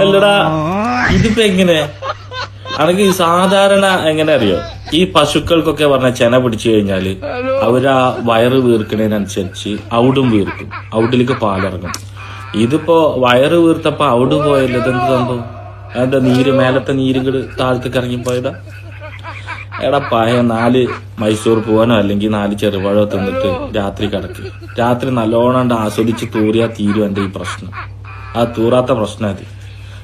അല്ലടാ ഇതിപ്പോ എങ്ങനെ? ഈ സാധാരണ എങ്ങനെ അറിയോ? ഈ പശുക്കൾക്കൊക്കെ പറഞ്ഞ ചെന പിടിച്ചു കഴിഞ്ഞാൽ അവരാ വയറ് വീർക്കണതിനനുസരിച്ച് ഔടും വീർക്കും. ഔട്ടിലേക്ക് പാലിറങ്ങും. ഇതിപ്പോ വയറ് വീർത്തപ്പോ ഔട് പോയല്ലോ? ഇതെന്ത് സംഭവം? അതിന്റെ നീര് മേലത്തെ നീരുകൾ താഴത്തേക്ക് ഇറങ്ങിപ്പോയതാ എടാ പായ നാല് മൈസൂർ പോവാനോ അല്ലെങ്കിൽ നാല് ചെറുപഴോ തിന്നിട്ട് രാത്രി കിടക്ക്. രാത്രി നല്ലോണം കണ്ട് ആസ്വദിച്ച് തൂറിയാ തീരും എന്റെ ഈ പ്രശ്നം. ആ തൂറാത്ത പ്രശ്നം അത്.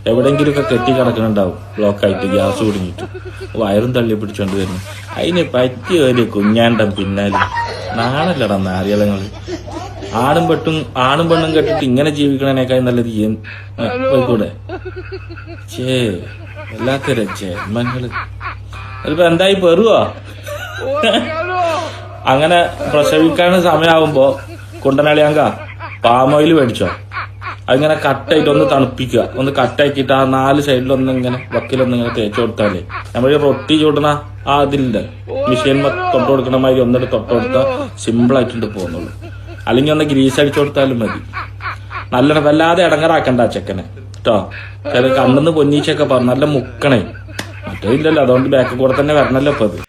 എവിടെങ്കിലും ഒക്കെ കെട്ടി കിടക്കുന്നുണ്ടാവും ബ്ലോക്കായിട്ട് ഗ്യാസ് കുടുങ്ങിയിട്ട്. വയറും തള്ളി പിടിച്ചോണ്ട് വരുന്നു. അതിന് പറ്റിയ ഒരു കുഞ്ഞാണ്ടം പിന്നാലെ. നാണല്ലടാ നാരികളങ്ങൾ ആണും പെട്ടും ആണും പെണ്ണും കെട്ടിട്ട് ഇങ്ങനെ ജീവിക്കണേനേക്കാൾ നല്ലത് പോയിക്കൂടെ? ചേ വല്ലാത്തൊരു ജന്മങ്ങൾ അതിപ്പോ എന്തായി പെറുവോ? അങ്ങനെ പ്രസവിക്കാൻ സമയമാകുമ്പോ കുണ്ടനളിയാങ്ക പാമോയിൽ മേടിച്ചോ. അതിങ്ങനെ കട്ടായിട്ട് ഒന്ന് തണുപ്പിക്കുക. ഒന്ന് കട്ടാക്കിയിട്ട് ആ നാല് സൈഡിലൊന്നും ഇങ്ങനെ വക്കിലൊന്നും തേച്ച് കൊടുത്താലേ. നമ്മൾ റൊട്ടി ചൂടണ ആ അതിലുണ്ട് മിഷീൻ തൊട്ട് കൊടുക്കണ മാതിരി ഒന്നിട്ട് തൊട്ട് കൊടുത്താൽ സിമ്പിൾ ആയിട്ടുണ്ട് പോകുന്നുള്ളൂ. അല്ലെങ്കിൽ ഒന്ന് ഗ്രീസ് അടിച്ചു കൊടുത്താലും മതി. നല്ല വല്ലാതെ ഇടങ്ങറാക്കണ്ട ചെക്കനെ. കേട്ടോ കണ്ണെന്ന് പൊന്നീച്ചൊക്കെ പറഞ്ഞു നല്ല മുക്കണേ. മറ്റേ ഇല്ലല്ലോ അതുകൊണ്ട് ബാക്കിൽ കൂടെ തന്നെ വരണല്ലോ ഇപ്പൊ അത്.